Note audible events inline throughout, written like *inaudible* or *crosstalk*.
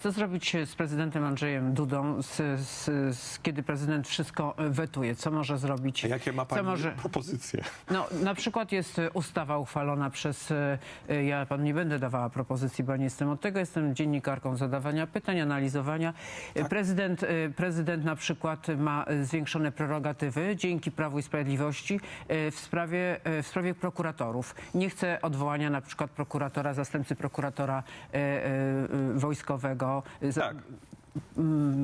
Co zrobić z prezydentem Andrzejem Dudą, z, z, z, kiedy prezydent wszystko wetuje? Co może zrobić? Jakie ma pani może... propozycje? No, na przykład jest ustawa uchwalona przez, e, ja panu nie będę dawała propozycji, bo nie jestem od tego, jestem dziennikarką zadawania pytań, analizowania. E, Prezydent, e, prezydent na przykład ma zwiększone prerogatywy dzięki Prawu i Sprawiedliwości e, w sprawie, w sprawie prokuratorów. Nie chce odwołania na przykład prokuratora, zastępcy prokuratora wojskowego, za- Tak.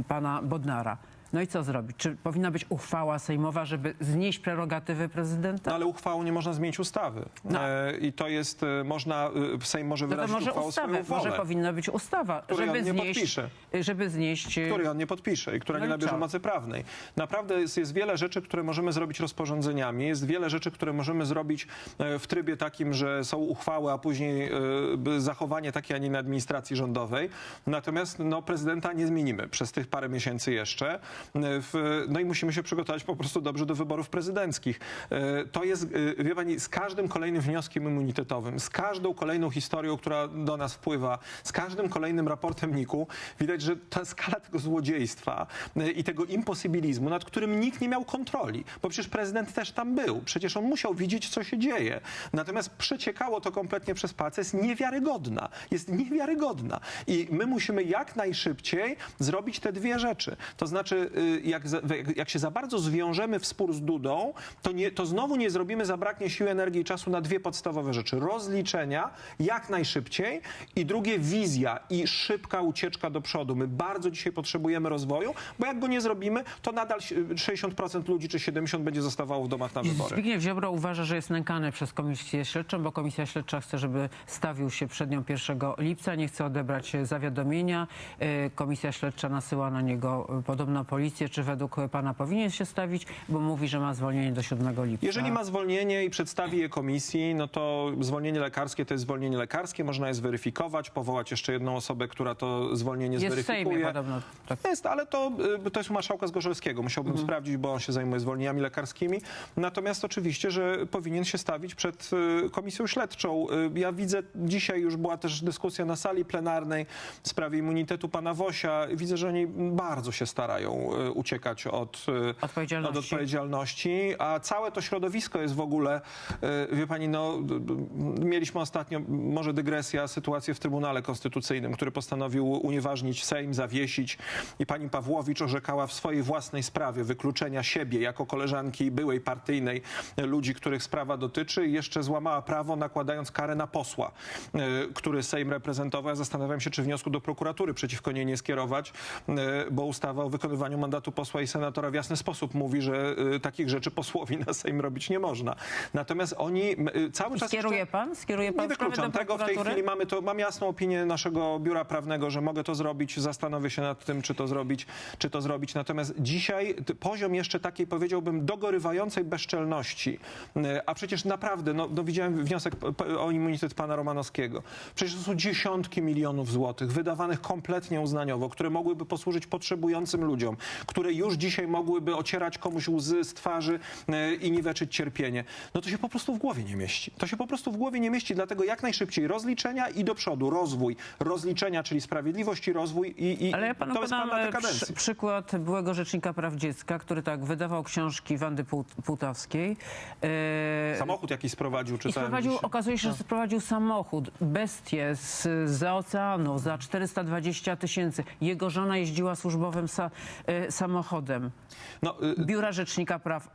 pana Bodnara. No i co zrobić? Czy powinna być uchwała sejmowa, żeby znieść prerogatywy prezydenta? No ale uchwałą nie można zmienić ustawy. No. E, I to jest, e, można, e, Sejm może No to wyrazić może uchwałą ustawę, swoją wolę, może powinna być ustawa, Której żeby on nie znieść, podpisze. żeby znieść... e, której on nie podpisze i która No nie i nabierze co? mocy prawnej. Naprawdę jest, jest wiele rzeczy, które możemy zrobić rozporządzeniami, jest wiele rzeczy, które możemy zrobić e, w trybie takim, że są uchwały, a później e, by zachowanie takiej, a nie innej administracji rządowej. Natomiast no, prezydenta nie zmienimy przez tych parę miesięcy jeszcze. E, W, no i musimy się przygotować po prostu dobrze do wyborów prezydenckich. E, To jest, e, wie pani, z każdym kolejnym wnioskiem immunitetowym, z każdą kolejną historią, która do nas wpływa, z każdym kolejnym raportem NIK-u, widać, że ta skala tego złodziejstwa i tego imposybilizmu, nad którym nikt nie miał kontroli, bo przecież prezydent też tam był, przecież on musiał widzieć, co się dzieje. Natomiast przeciekało to kompletnie przez palce, jest niewiarygodna, jest niewiarygodna. I my musimy jak najszybciej zrobić te dwie rzeczy. To znaczy, jak, za- jak- jak się za bardzo zwiążemy w spór z Dudą, to, nie, to znowu nie zrobimy, zabraknie siły, energii i czasu na dwie podstawowe rzeczy. Rozliczenia jak najszybciej i drugie wizja i szybka ucieczka do przodu. My bardzo dzisiaj potrzebujemy rozwoju, bo jak go nie zrobimy, to nadal si- 60% ludzi czy 70% będzie zostawało w domach na wybory. Zbigniew Ziobro uważa, że jest nękany przez komisję śledczą, bo komisja śledcza chce, żeby stawił się przed nią 1 lipca, nie chce odebrać zawiadomienia. E, Komisja śledcza nasyła na niego e, podobno policję. Czy według pana powinien się stawić, bo mówi, że ma zwolnienie do 7 lipca? Jeżeli ma zwolnienie i przedstawi je komisji, no to zwolnienie lekarskie to jest zwolnienie lekarskie, można je zweryfikować, powołać jeszcze jedną osobę, która to zwolnienie Jest w zweryfikuje. Sejmie podobno. Tak. Jest, ale to, y, to jest marszałka Zgorzelskiego. Musiałbym Mhm. sprawdzić, bo on się zajmuje zwolnieniami lekarskimi. Natomiast oczywiście, że powinien się stawić przed y, komisją śledczą. Y, Ja widzę, dzisiaj już była też dyskusja na sali plenarnej w sprawie immunitetu pana Wosia. Widzę, że oni bardzo się starają y, uciekać od y, Odpowiedzialności. Od odpowiedzialności, a całe to środowisko jest w ogóle, y, wie pani, no, mieliśmy ostatnio, może dygresja, sytuację w Trybunale Konstytucyjnym, który postanowił unieważnić Sejm, zawiesić i pani Pawłowicz orzekała w swojej własnej sprawie wykluczenia siebie jako koleżanki byłej partyjnej ludzi, których sprawa dotyczy i jeszcze złamała prawo, nakładając karę na posła, który Sejm reprezentował. Ja zastanawiam się, czy wniosku do prokuratury przeciwko niej nie skierować, bo ustawa o wykonywaniu mandatu posła i senatora w jasny sposób mówi, że y, takich rzeczy posłowi na Sejm robić nie można. Natomiast oni y, cały czas... skieruje jeszcze- pan? Skieruje pan nie wykluczam tego. W tej chwili mamy to, mam jasną opinię naszego biura prawnego, że mogę to zrobić. Zastanowię się nad tym, czy to zrobić, czy to zrobić. Natomiast dzisiaj poziom jeszcze takiej, powiedziałbym, dogorywającej bezczelności, y, a przecież naprawdę, no, no widziałem wniosek o immunitet pana Romanowskiego. Przecież to są dziesiątki milionów złotych wydawanych kompletnie uznaniowo, które mogłyby posłużyć potrzebującym ludziom, które już dzisiaj mogłyby ocierać komuś łzy z twarzy y, i niweczyć cierpienie. No to się po prostu w głowie nie mieści. To się po prostu w głowie nie mieści, dlatego jak najszybciej rozliczenia i do przodu rozwój. Rozliczenia, czyli sprawiedliwość i rozwój i, i Ale ja panu to jest podam plan na e, przy, przykład byłego rzecznika praw dziecka, który tak wydawał książki Wandy Płut- Płutowskiej. E, Samochód jakiś sprowadził, I czytałem sprowadził, dzisiaj. okazuje się, że sprowadził samochód, bestię z, z oceanu za 420 tysięcy. Jego żona jeździła służbowym sa, e, samochodem. No, y, Biura Rzecznika Praw.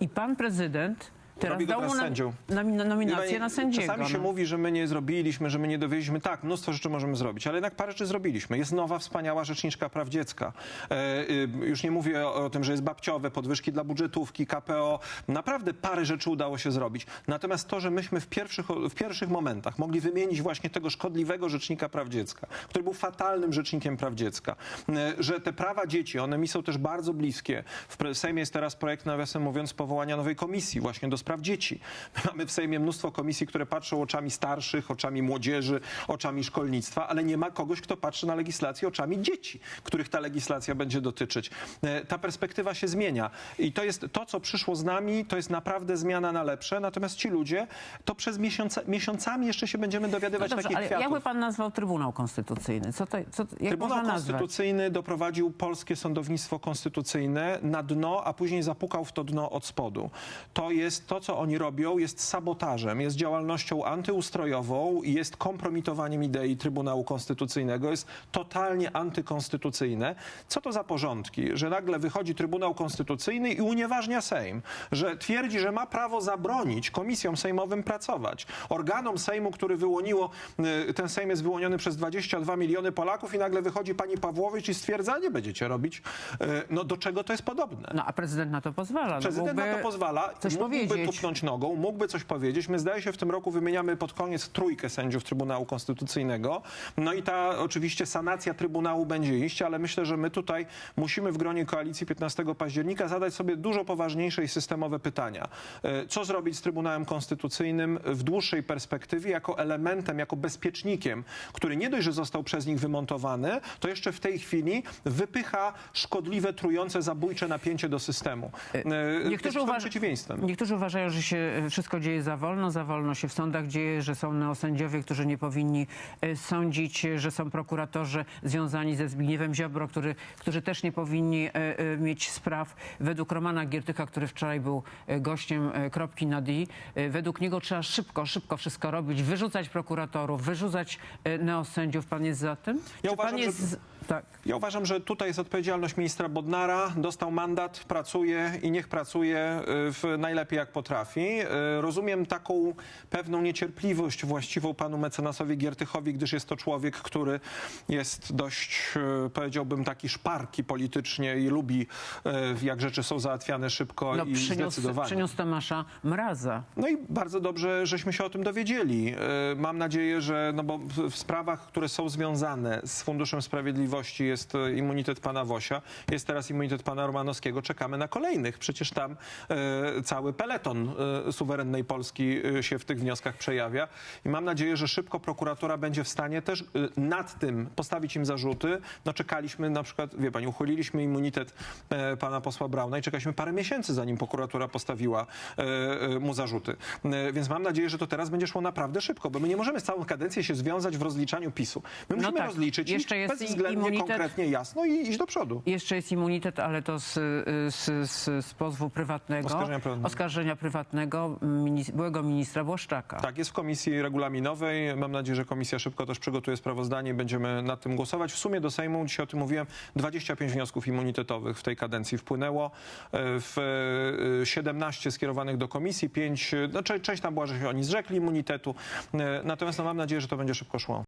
I pan prezydent teraz Robi go dał teraz mu sędzią. na, na, nominację Pani, na sędziego. Czasami się no. mówi, że my nie zrobiliśmy, że my nie dowieźliśmy. Tak, mnóstwo rzeczy możemy zrobić, ale jednak parę rzeczy zrobiliśmy. Jest nowa, wspaniała rzeczniczka praw dziecka. E, y, już nie mówię o, o tym, że jest babciowe, podwyżki dla budżetówki, KPO. Naprawdę parę rzeczy udało się zrobić. Natomiast to, że myśmy w pierwszych, w pierwszych momentach mogli wymienić właśnie tego szkodliwego rzecznika praw dziecka, który był fatalnym rzecznikiem praw dziecka, e, że te prawa dzieci, one mi są też bardzo bliskie. W pre- Sejmie jest teraz projekt, nawiasem mówiąc, powołania nowej komisji właśnie do spraw praw dzieci. My *laughs* mamy w Sejmie mnóstwo komisji, które patrzą oczami starszych, oczami młodzieży, oczami szkolnictwa, ale nie ma kogoś, kto patrzy na legislację oczami dzieci, których ta legislacja będzie dotyczyć. E, Ta perspektywa się zmienia i to jest to, co przyszło z nami, to jest naprawdę zmiana na lepsze, natomiast ci ludzie, to przez miesiące, miesiącami jeszcze się będziemy No dowiadywać dobrze, takich ale kwiatów. jakby pan nazwał Trybunał Konstytucyjny? Co to, co, jak Trybunał? Konstytucyjny doprowadził polskie sądownictwo konstytucyjne na dno, a później zapukał w to dno od spodu. To jest to, co oni robią, jest sabotażem, jest działalnością antyustrojową, jest kompromitowaniem idei Trybunału Konstytucyjnego, jest totalnie antykonstytucyjne. Co to za porządki, że nagle wychodzi Trybunał Konstytucyjny i unieważnia Sejm, że twierdzi, że ma prawo zabronić komisjom sejmowym pracować, organom Sejmu, który wyłoniło, y, ten Sejm jest wyłoniony przez 22 miliony Polaków i nagle wychodzi pani Pawłowicz i stwierdza, nie będziecie robić. Y, No do czego to jest podobne? No a prezydent na to pozwala. Prezydent no, na mógłby to pozwala, coś mógłby powiedzieć. Tupnąć nogą, mógłby coś powiedzieć. My zdaje się w tym roku wymieniamy pod koniec trójkę sędziów Trybunału Konstytucyjnego. No i ta oczywiście sanacja Trybunału będzie iść, ale myślę, że my tutaj musimy w gronie koalicji 15 października zadać sobie dużo poważniejsze i systemowe pytania. E, Co zrobić z Trybunałem Konstytucyjnym w dłuższej perspektywie jako elementem, jako bezpiecznikiem, który nie dość, że został przez nich wymontowany, to jeszcze w tej chwili wypycha szkodliwe, trujące, zabójcze napięcie do systemu. E, Niektórzy, jest uważa- przeciwieństwem. niektórzy uważają, że się e, wszystko dzieje za wolno, za wolno się w sądach dzieje, że są neosędziowie, którzy nie powinni e, sądzić, e, że są prokuratorzy związani ze Zbigniewem Ziobro, który, którzy też nie powinni mieć spraw. Według Romana Giertycha, który wczoraj był gościem Kropki na D, według niego trzeba szybko, szybko wszystko robić, wyrzucać prokuratorów, wyrzucać neosędziów. Pan jest za tym? Czy uważam, pan jest... że- Tak. Ja uważam, że tutaj jest odpowiedzialność ministra Bodnara. Dostał mandat, pracuje i niech pracuje y, w najlepiej jak potrafi. Y, Rozumiem taką pewną niecierpliwość właściwą panu mecenasowi Giertychowi, gdyż jest to człowiek, który jest dość, y, powiedziałbym, taki szparki politycznie i lubi, jak rzeczy są załatwiane szybko No, i przyniósł, zdecydowanie. przyniósł Tomasza Mraza. No i bardzo dobrze, żeśmy się o tym dowiedzieli. Mam nadzieję, że no bo w sprawach, które są związane z Funduszem Sprawiedliwości jest e, immunitet pana Wosia, jest teraz immunitet pana Romanowskiego. Czekamy na kolejnych. Przecież tam e, cały peleton e, suwerennej Polski się w tych wnioskach przejawia. I mam nadzieję, że szybko prokuratura będzie w stanie też nad tym postawić im zarzuty. No czekaliśmy na przykład, wie pani, uchyliliśmy immunitet pana posła Brauna i czekaliśmy parę miesięcy, zanim prokuratura postawiła mu zarzuty. Więc mam nadzieję, że to teraz będzie szło naprawdę szybko, bo my nie możemy całą kadencję się związać w rozliczaniu PiSu. My musimy tak. rozliczyć Jeszcze jest i bezwzględnie, immunitet- konkretnie, jasno i iść do przodu. Jeszcze jest immunitet, ale to z, z, z, z pozwu prywatnego, Oskarżenia prywatnego. oskarżenia prywatnego minis, byłego ministra Błaszczaka. Tak, jest w komisji regulaminowej. Mam nadzieję, że komisja szybko też przygotuje sprawozdanie i będziemy nad tym głosować. W sumie do Sejmu, dzisiaj o tym mówiłem, 25 wniosków immunitetowych w tej kadencji wpłynęło. E, W e, 17 skierowanych do komisji, 5, no, część tam była, że się oni zrzekli immunitetu. E, Natomiast no, mam nadzieję, że to będzie szybko szło.